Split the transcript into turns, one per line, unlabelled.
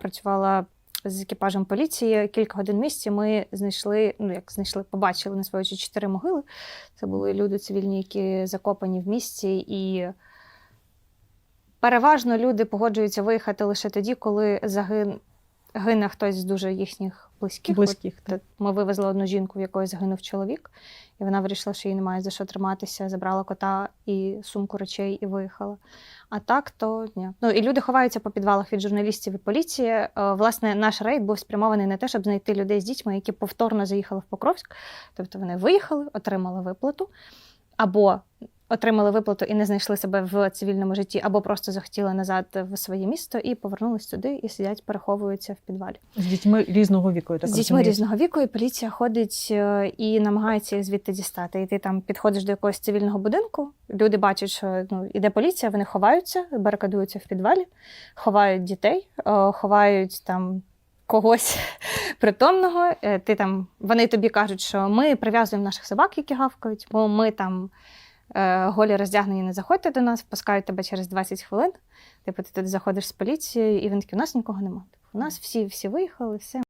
працювала з екіпажем поліції. Кілька годин місці. ми знайшли, ну як знайшли, побачили на свої очі чотири могили. Це були люди цивільні, які закопані в місті. І переважно люди погоджуються виїхати лише тоді, коли загин... гине хтось з дуже їхніх близьких.
Близьких,
От, е, Ми вивезли одну жінку, в якої загинув чоловік, і вона вирішила, що їй немає за що триматися, забрала кота і сумку речей і виїхала. А так, то ні. Ну і люди ховаються по підвалах від журналістів і поліції. Е, Власне, наш рейд був спрямований на те, щоб знайти людей з дітьми, які повторно заїхали в Покровськ. Тобто вони виїхали, отримали виплату, або отримали виплату і не знайшли себе в цивільному житті, або просто захотіли назад в своє місто і повернулись туди і сидять, переховуються в підвалі.
З дітьми різного віку. Я так
З дітьми
розумію.
різного віку, і поліція ходить е, і намагається їх звідти дістати. І ти там підходиш до якогось цивільного будинку. Люди бачать, що ну іде поліція, вони ховаються, барикадуються в підвалі, ховають дітей, е, ховають там. Когось притомного, Е, ти там вони тобі кажуть, що ми прив'язуємо наших собак, які гавкають, бо ми там голі роздягнені, не заходьте до нас, впускають тебе через 20 хвилин. Типу, ти туди заходиш з поліцією, і він такий, у нас нікого немає. Типу, у нас всі, всі виїхали, все.